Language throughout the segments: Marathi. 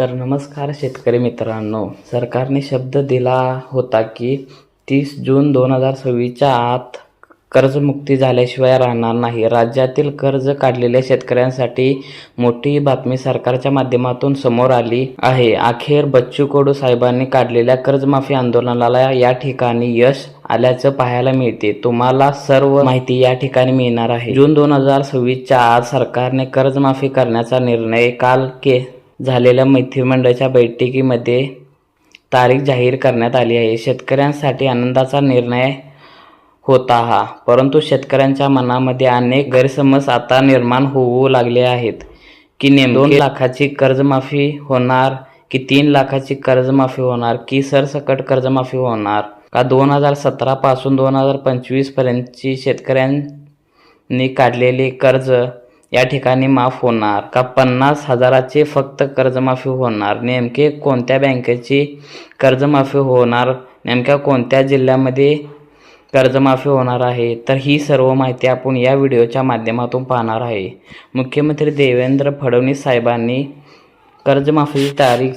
तर नमस्कार शेतकरी मित्रांनो. सरकारने शब्द दिला होता की तीस जून दोन हजार सव्वीसच्या आत कर्जमुक्ती झाल्याशिवाय राहणार नाही. राज्यातील कर्ज काढलेल्या शेतकऱ्यांसाठी मोठी बातमी सरकारच्या माध्यमातून समोर आली आहे. अखेर बच्चू कडू साहेबांनी काढलेल्या कर्जमाफी आंदोलनाला या ठिकाणी यश आल्याचं पाहायला मिळते. तुम्हाला सर्व माहिती या ठिकाणी मिळणार आहे. जून दोन हजार सव्वीसच्या आज सरकारने कर्जमाफी करण्याचा निर्णय काल के झालेल्या मंत्रिमंडळाच्या बैठकीमध्ये तारीख जाहीर करण्यात आली आहे. शेतकऱ्यांसाठी आनंदाचा निर्णय होता हा. परंतु शेतकऱ्यांच्या मनामध्ये अनेक गैरसमज आता निर्माण होऊ लागले आहेत की नेम दोन लाखाची कर्जमाफी होणार की तीन लाखाची कर्जमाफी होणार की सरसकट कर्जमाफी होणार? का दोन हजार सतरापासून दोन हजार पंचवीसपर्यंतची शेतकऱ्यांनी काढलेले कर्ज या ठिकाणी माफ होणार का? पन्नास हजाराची फक्त कर्जमाफी होणार. नेमके कोणत्या बँकेची कर्जमाफी होणार? नेमक्या कोणत्या जिल्ह्यामध्ये कर्जमाफी होणार आहे? तर ही सर्व माहिती आपण या व्हिडिओच्या माध्यमातून पाहणार आहे. मुख्यमंत्री देवेंद्र फडणवीस साहेबांनी कर्जमाफीची तारीख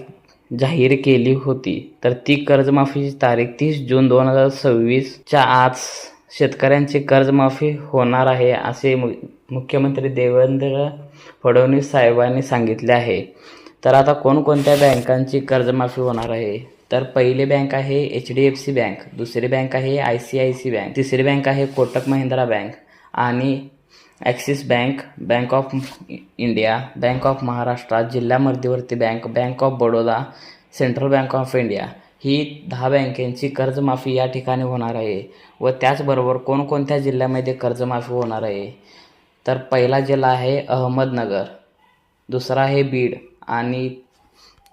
जाहीर केली होती. तर ती कर्जमाफीची तारीख तीस जून दोन हजार सव्वीसच्या आज शेतकऱ्यांची कर्जमाफी होणार आहे असे मु मुख्यमंत्री देवेंद्र फडणवीस साहेबांनी सांगितले आहे. तर आता कोणकोणत्या बँकांची कर्जमाफी होणार आहे? तर पहिली बँक आहे H D F C bank दुसरी बँक आहे I C I C bank तिसरी बँक आहे कोटक महिंद्रा बँक आणि Axis bank bank of India bank of Maharashtra जिल्हा मध्यवर्ती bank bank of Baroda central bank of India. ही दहा बँकेची कर्जमाफी या ठिकाणी होणार आहे व त्याचबरोबर कोणकोणत्या जिल्ह्यामध्ये कर्जमाफी होणार आहे? तर पहिला जिल्हा आहे अहमदनगर दुसरा आहे बीड आणि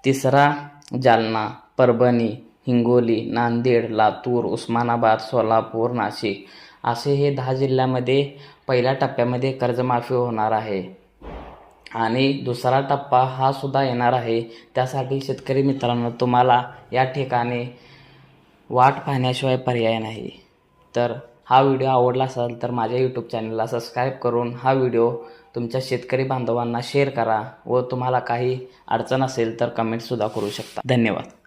तिसरा जालना परभणी हिंगोली नांदेड लातूर उस्मानाबाद सोलापूर नाशिक असे हे दहा जिल्ह्यामध्ये पहिल्या टप्प्यामध्ये कर्जमाफी होणार आहे. आणि दुसरा टप्पा हा सुद्धा येणार आहे. त्यासाठी शेतकरी मित्रांनो तुम्हाला या ठिकाणी वाट पाहण्याशिवाय पर्याय नाही. तर हा व्हिडिओ आवडला असेल तर माझ्या यूट्यूब चॅनलला सबस्क्राईब करून हा व्हिडिओ तुमच्या शेतकरी बांधवांना शेअर करा व तुम्हाला काही अडचण असेल तर कमेंटसुद्धा करू शकता. धन्यवाद.